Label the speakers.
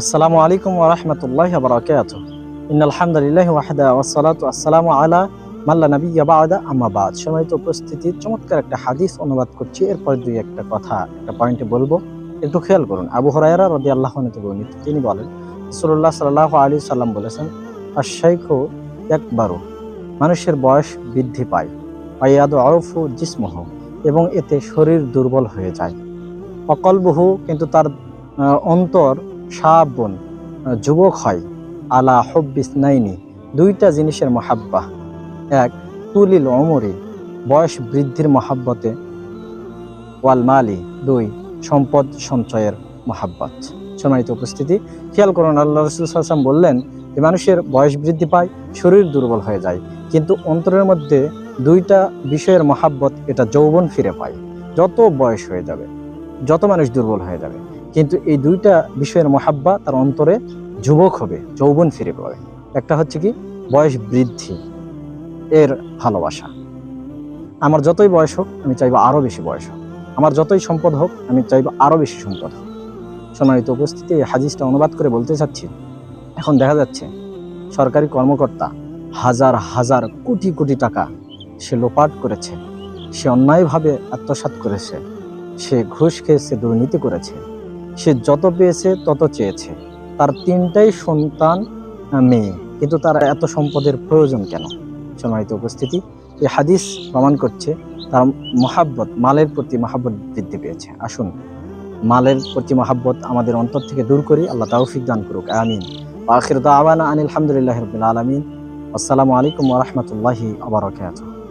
Speaker 1: আসসালামু আলাইকুম ওরহমতুল্লাহ বরকাত ইন আলহামদুলিল্লাহ ওয়াহদা ওয়াসালাতু আসসালামু আলা মাল্লা নবী বাদা আম্মাবাদ সময়ত উপস্থিতি, চমৎকার একটা হাদিস অনুবাদ করছি, এরপর দুই একটা কথা, একটা পয়েন্টে বলব। একটু খেয়াল করুন, আবু হরাইরা রদি আল্লাহ বর্ণিত, তিনি বলেন সুল্লাহ সাল্লাহ আলী সাল্লাম বলেছেন আর শাইখ একবারও মানুষের বয়স বৃদ্ধি পায় পাইয়াদ অরফু জিসমহ, এবং এতে শরীর দুর্বল হয়ে যায়। অকলবহু কিন্তু তার অন্তর সাবন যুবক হয়, আলা হব্বিস নাইনি দুইটা জিনিসের মহাব্বা এক, তুলিল অমরি বয়স বৃদ্ধির মহাব্বতে। ওয়াল মালি, দুই, সম্পদ সঞ্চয়ের মহাব্বত। সম্মানিত উপস্থিতি, খেয়াল করুন, আল্লাহ রসুল সাল্লাম বললেন, যে মানুষের বয়স বৃদ্ধি পায়, শরীর দুর্বল হয়ে যায়। কিন্তু অন্তরের মধ্যে দুইটা বিষয়ের মহাব্বত, এটা যৌবন ফিরে পায়। যত বয়স হয়ে যাবে, যত মানুষ দুর্বল হয়ে যাবে কিন্তু এই দুইটা বিষয়ের মহাব্বা তার অন্তরে যুবক হবে, যৌবন ফিরে পাবে। একটা হচ্ছে কি, বয়স বৃদ্ধি, এর ভালোবাসা। আমার যতই বয়স হোক, আমি চাইব আরও বেশি বয়স হোক। আমার যতই সম্পদ হোক, আমি চাইব আরও বেশি সম্পদ হোক। সম্মানিত উপস্থিতি, এই হাদিসটা অনুবাদ করে বলতে চাচ্ছি, এখন দেখা যাচ্ছে সরকারি কর্মকর্তা হাজার হাজার কোটি কোটি টাকা সে লোপাট করেছে, সে অন্যায়ভাবে আত্মসাৎ করেছে, সে ঘুষ খেয়েছে, দুর্নীতি করেছে। সে যত পেয়েছে, তত চেয়েছে। তার তিনটাই সন্তান মেয়ে। কিন্তু তার এত সম্পদের প্রয়োজন কেন? সম্মানিত উপস্থিতি, এই হাদিস প্রমাণ করছে তার মহাব্বত, মালের প্রতি মহাব্বত বৃদ্ধি পেয়েছে। আসুন, মালের প্রতি মহাব্বত আমাদের অন্তর থেকে দূর করি। আল্লাহ তাওফিক দান করুক। আমিন। আখির দাওয়ানা আনিল হামদুলিল্লাহ রবিল আলমিন। আসসালামু আলাইকুম ওরহমতুল্লাহি আবরকাত